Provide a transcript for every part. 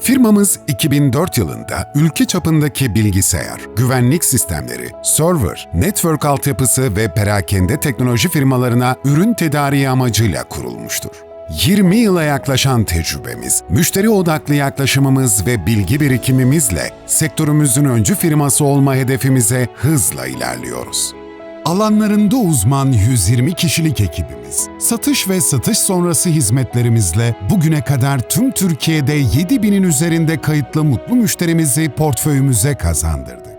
Firmamız 2004 yılında ülke çapındaki bilgisayar, güvenlik sistemleri, server, network altyapısı ve perakende teknoloji firmalarına ürün tedariği amacıyla kurulmuştur. 20 yıla yaklaşan tecrübemiz, müşteri odaklı yaklaşımımız ve bilgi birikimimizle sektörümüzün öncü firması olma hedefimize hızla ilerliyoruz. Alanlarında uzman 120 kişilik ekibimiz, satış ve satış sonrası hizmetlerimizle bugüne kadar tüm Türkiye'de 7000'in üzerinde kayıtlı mutlu müşterimizi portföyümüze kazandırdık.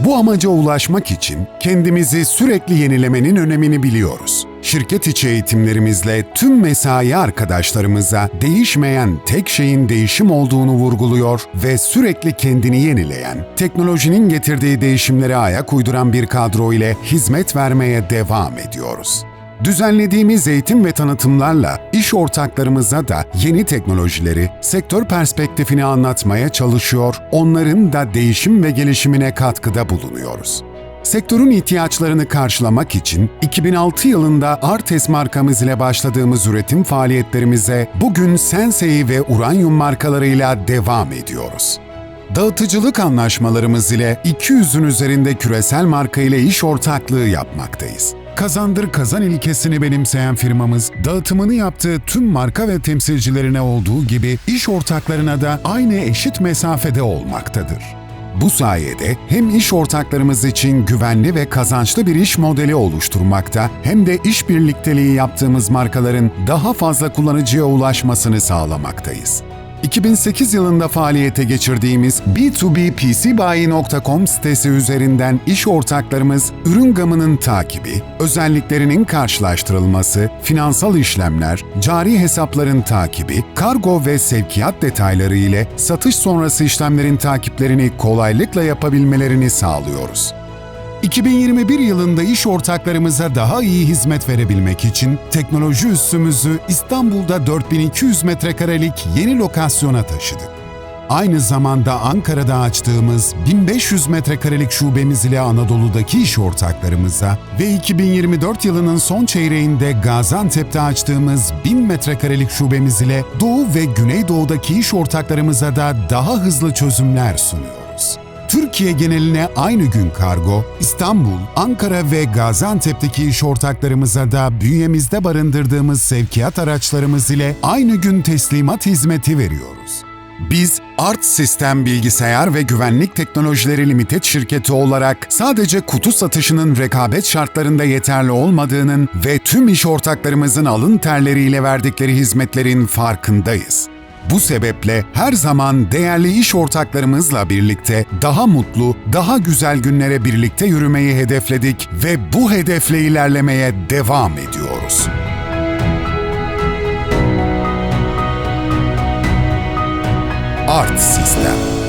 Bu amaca ulaşmak için kendimizi sürekli yenilemenin önemini biliyoruz. Şirket içi eğitimlerimizle tüm mesai arkadaşlarımıza değişmeyen tek şeyin değişim olduğunu vurguluyor ve sürekli kendini yenileyen, teknolojinin getirdiği değişimlere ayak uyduran bir kadro ile hizmet vermeye devam ediyoruz. Düzenlediğimiz eğitim ve tanıtımlarla iş ortaklarımıza da yeni teknolojileri, sektör perspektifini anlatmaya çalışıyor, onların da değişim ve gelişimine katkıda bulunuyoruz. Sektörün ihtiyaçlarını karşılamak için 2006 yılında Artes markamız ile başladığımız üretim faaliyetlerimize bugün Sensei ve Uranium markalarıyla devam ediyoruz. Dağıtıcılık anlaşmalarımız ile 200'ün üzerinde küresel marka ile iş ortaklığı yapmaktayız. Kazandır kazan ilkesini benimseyen firmamız, dağıtımını yaptığı tüm marka ve temsilcilerine olduğu gibi iş ortaklarına da aynı eşit mesafede olmaktadır. Bu sayede hem iş ortaklarımız için güvenli ve kazançlı bir iş modeli oluşturmakta hem de iş birlikteliği yaptığımız markaların daha fazla kullanıcıya ulaşmasını sağlamaktayız. 2008 yılında faaliyete geçirdiğimiz b2bpcbayi.com sitesi üzerinden iş ortaklarımız ürün gamının takibi, özelliklerinin karşılaştırılması, finansal işlemler, cari hesapların takibi, kargo ve sevkiyat detayları ile satış sonrası işlemlerin takiplerini kolaylıkla yapabilmelerini sağlıyoruz. 2021 yılında iş ortaklarımıza daha iyi hizmet verebilmek için teknoloji üssümüzü İstanbul'da 4200 metrekarelik yeni lokasyona taşıdık. Aynı zamanda Ankara'da açtığımız 1500 metrekarelik şubemiz ile Anadolu'daki iş ortaklarımıza ve 2024 yılının son çeyreğinde Gaziantep'te açtığımız 1000 metrekarelik şubemiz ile Doğu ve Güneydoğu'daki iş ortaklarımıza da daha hızlı çözümler sunuyoruz. Türkiye geneline aynı gün kargo, İstanbul, Ankara ve Gaziantep'teki iş ortaklarımıza da bünyemizde barındırdığımız sevkiyat araçlarımız ile aynı gün teslimat hizmeti veriyoruz. Biz Art Sistem Bilgisayar ve Güvenlik Teknolojileri Limited şirketi olarak sadece kutu satışının rekabet şartlarında yeterli olmadığının ve tüm iş ortaklarımızın alın terleriyle verdikleri hizmetlerin farkındayız. Bu sebeple her zaman değerli iş ortaklarımızla birlikte daha mutlu, daha güzel günlere birlikte yürümeyi hedefledik ve bu hedefle ilerlemeye devam ediyoruz. Art Sistem